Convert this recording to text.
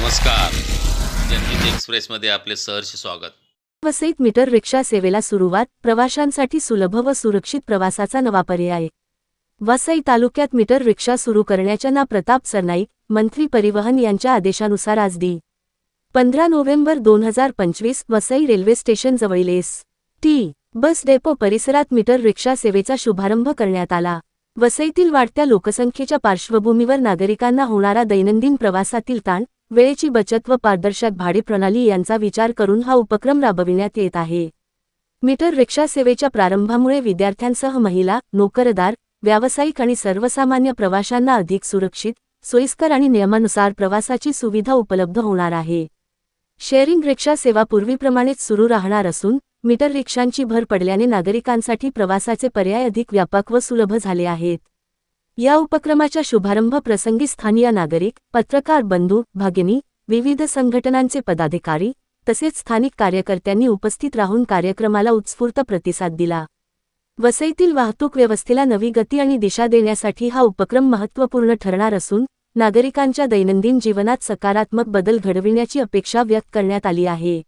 नमस्कार. जनहित एक्सप्रेसमध्ये आपले सहर्ष स्वागत. वसईत मीटर रिक्षा सेवेला सुरुवात प्रवाशांसाठी सुलभ व सुरक्षित प्रवासाचा नवा पर्याय. वसई तालुक्यात मीटर रिक्षा सुरू करण्याच्या ना प्रताप सरनाईक मंत्री परिवहन यांच्या आदेशानुसार आज दी पंधरा नोव्हेंबर दोन हजार पंचवीस वसई रेल्वे स्टेशन जवळील एस. टी. बस डेपो परिसरात मीटर रिक्षा सेवेचा शुभारंभ करण्यात आला. वसईतील वाढत्या लोकसंख्येच्या पार्श्वभूमीवर नागरिकांना होणारा दैनंदिन प्रवासातील ताण वेळेची बचत व पारदर्शक भाडे प्रणाली यांचा विचार करून हा उपक्रम राबविण्यात येत आहे. मीटर रिक्षा सेवेच्या प्रारंभामुळे विद्यार्थ्यांसह महिला नोकरदार व्यावसायिक आणि सर्वसामान्य प्रवाशांना अधिक सुरक्षित सोयीस्कर आणि नियमानुसार प्रवासाची सुविधा उपलब्ध होणार आहे. शेअरिंग रिक्षा सेवा पूर्वीप्रमाणेच सुरू राहणार असून मीटर रिक्षांची भर पडल्याने नागरिकांसाठी प्रवासाचे पर्याय अधिक व्यापक व सुलभ झाले आहेत. या उपक्रमाच्या शुभारंभ प्रसंगी स्थानीय नागरिक पत्रकार बंधू भगिनी विविध संघटनांचे पदाधिकारी तसेच स्थानिक कार्यकर्त्यांनी उपस्थित राहून कार्यक्रमाला उत्स्फूर्त प्रतिसाद दिला. वसईतील वाहतूक व्यवस्थेला नवी गती आणि दिशा देण्यासाठी हा उपक्रम महत्त्वपूर्ण ठरणार असून नागरिकांच्या दैनंदिन जीवनात सकारात्मक बदल घडविण्याची अपेक्षा व्यक्त करण्यात आली आहे.